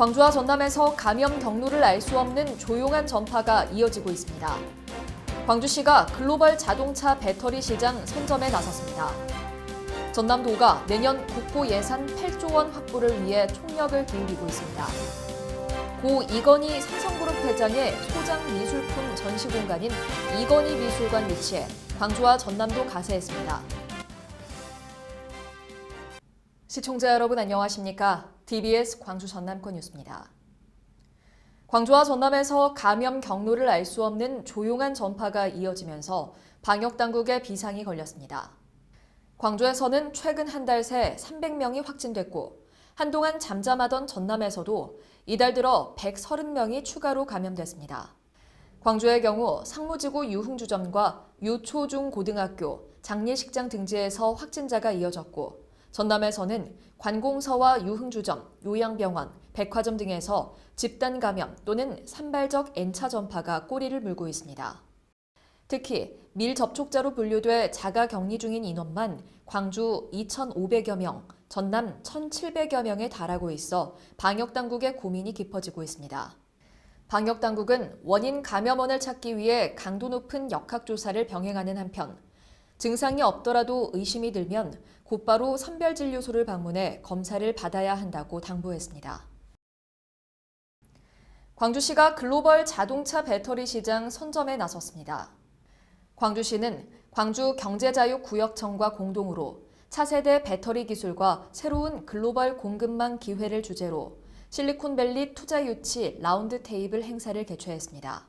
광주와 전남에서 감염 경로를 알 수 없는 조용한 전파가 이어지고 있습니다. 광주시가 글로벌 자동차 배터리 시장 선점에 나섰습니다. 전남도가 내년 국고 예산 8조 원 확보를 위해 총력을 기울이고 있습니다. 고 이건희 삼성그룹 회장의 소장 미술품 전시 공간인 이건희 미술관 위치에 광주와 전남도 가세했습니다. 시청자 여러분 안녕하십니까? TBS 광주 전남권 뉴스입니다. 광주와 전남에서 감염 경로를 알 수 없는 조용한 전파가 이어지면서 방역 당국에 비상이 걸렸습니다. 광주에서는 최근 한 달 새 300명이 확진됐고 한동안 잠잠하던 전남에서도 이달 들어 130명이 추가로 감염됐습니다. 광주의 경우 상무지구 유흥주점과 유초중고등학교, 장례식장 등지에서 확진자가 이어졌고 전남에서는 관공서와 유흥주점, 요양병원, 백화점 등에서 집단 감염 또는 산발적 N차 전파가 꼬리를 물고 있습니다. 특히 밀 접촉자로 분류돼 자가 격리 중인 인원만 광주 2,500여 명, 전남 1,700여 명에 달하고 있어 방역 당국의 고민이 깊어지고 있습니다. 방역 당국은 원인 감염원을 찾기 위해 강도 높은 역학 조사를 병행하는 한편 증상이 없더라도 의심이 들면 곧바로 선별진료소를 방문해 검사를 받아야 한다고 당부했습니다. 광주시가 글로벌 자동차 배터리 시장 선점에 나섰습니다. 광주시는 광주 경제자유구역청과 공동으로 차세대 배터리 기술과 새로운 글로벌 공급망 기회를 주제로 실리콘밸리 투자 유치 라운드 테이블 행사를 개최했습니다.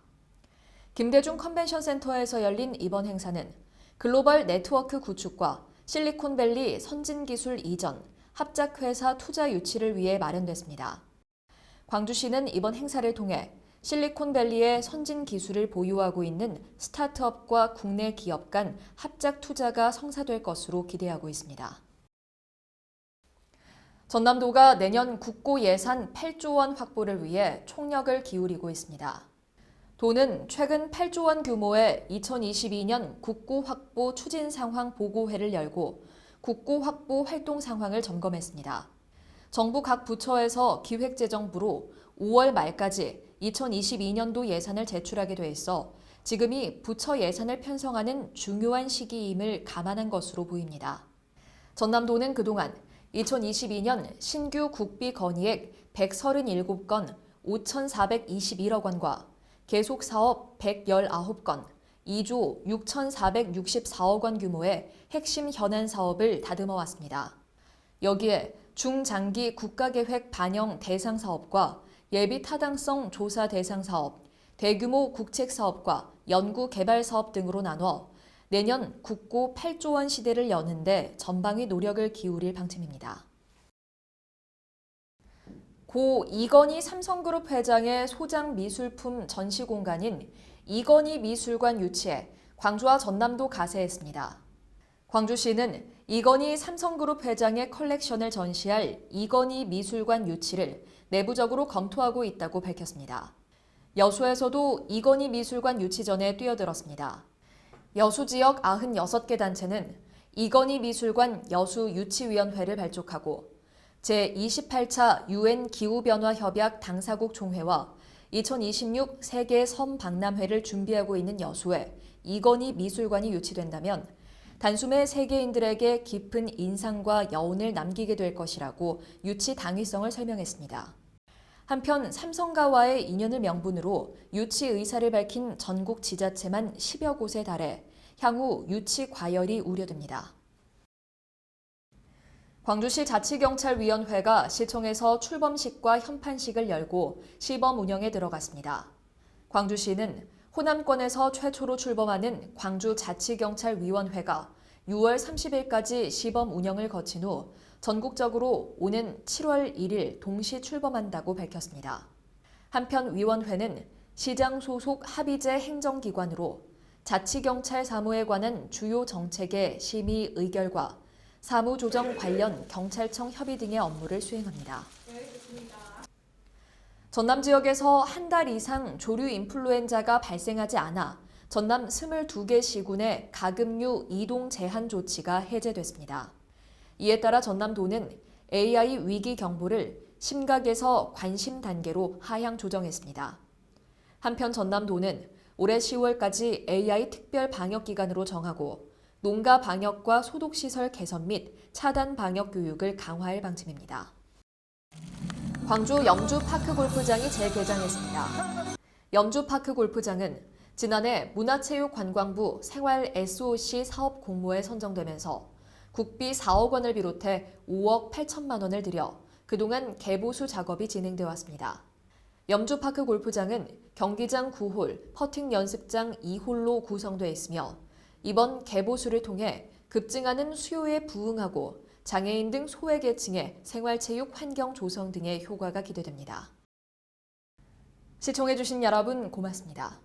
김대중 컨벤션 센터에서 열린 이번 행사는 글로벌 네트워크 구축과 실리콘밸리 선진 기술 이전, 합작회사 투자 유치를 위해 마련됐습니다. 광주시는 이번 행사를 통해 실리콘밸리의 선진 기술을 보유하고 있는 스타트업과 국내 기업 간 합작 투자가 성사될 것으로 기대하고 있습니다. 전남도가 내년 국고 예산 8조 원 확보를 위해 총력을 기울이고 있습니다. 도는 최근 8조 원 규모의 2022년 국고 확보 추진 상황 보고회를 열고 국고 확보 활동 상황을 점검했습니다. 정부 각 부처에서 기획재정부로 5월 말까지 2022년도 예산을 제출하게 돼 있어 지금이 부처 예산을 편성하는 중요한 시기임을 감안한 것으로 보입니다. 전남도는 그동안 2022년 신규 국비 건의액 137건 5,421억 원과 계속 사업 119건 2조 6,464억 원 규모의 핵심 현안 사업을 다듬어 왔습니다. 여기에 중장기 국가계획 반영 대상 사업과 예비 타당성 조사 대상 사업, 대규모 국책 사업과 연구 개발 사업 등으로 나눠 내년 국고 8조 원 시대를 여는데 전방위 노력을 기울일 방침입니다. 고 이건희 삼성그룹 회장의 소장 미술품 전시 공간인 이건희 미술관 유치에 광주와 전남도 가세했습니다. 광주시는 이건희 삼성그룹 회장의 컬렉션을 전시할 이건희 미술관 유치를 내부적으로 검토하고 있다고 밝혔습니다. 여수에서도 이건희 미술관 유치 전에 뛰어들었습니다. 여수 지역 96개 단체는 이건희 미술관 여수 유치위원회를 발족하고 제28차 유엔 기후변화 협약 당사국 총회와 2026 세계 섬 박람회를 준비하고 있는 여수에 이건희 미술관이 유치된다면 단숨에 세계인들에게 깊은 인상과 여운을 남기게 될 것이라고 유치 당위성을 설명했습니다. 한편 삼성가와의 인연을 명분으로 유치 의사를 밝힌 전국 지자체만 10여 곳에 달해 향후 유치 과열이 우려됩니다. 광주시 자치경찰위원회가 시청에서 출범식과 현판식을 열고 시범 운영에 들어갔습니다. 광주시는 호남권에서 최초로 출범하는 광주 자치경찰위원회가 6월 30일까지 시범 운영을 거친 후 전국적으로 오는 7월 1일 동시 출범한다고 밝혔습니다. 한편 위원회는 시장 소속 합의제 행정기관으로 자치경찰 사무에 관한 주요 정책의 심의 의결과 사무조정 관련 경찰청 협의 등의 업무를 수행합니다. 전남 지역에서 한 달 이상 조류 인플루엔자가 발생하지 않아 전남 22개 시군의 가금류 이동 제한 조치가 해제됐습니다. 이에 따라 전남도는 AI 위기 경보를 심각에서 관심 단계로 하향 조정했습니다. 한편 전남도는 올해 10월까지 AI 특별 방역 기간으로 정하고 농가 방역과 소독 시설 개선 및 차단 방역 교육을 강화할 방침입니다. 광주 염주 파크 골프장이 재개장했습니다. 염주 파크 골프장은 지난해 문화체육관광부 생활 SOC 사업 공모에 선정되면서 국비 4억 원을 비롯해 5억 8천만 원을 들여 그동안 개보수 작업이 진행되어 왔습니다. 염주파크 골프장은 경기장 9홀, 퍼팅 연습장 2홀로 구성되어 있으며 이번 개보수를 통해 급증하는 수요에 부응하고 장애인 등 소외계층의 생활체육 환경 조성 등의 효과가 기대됩니다. 시청해주신 여러분 고맙습니다.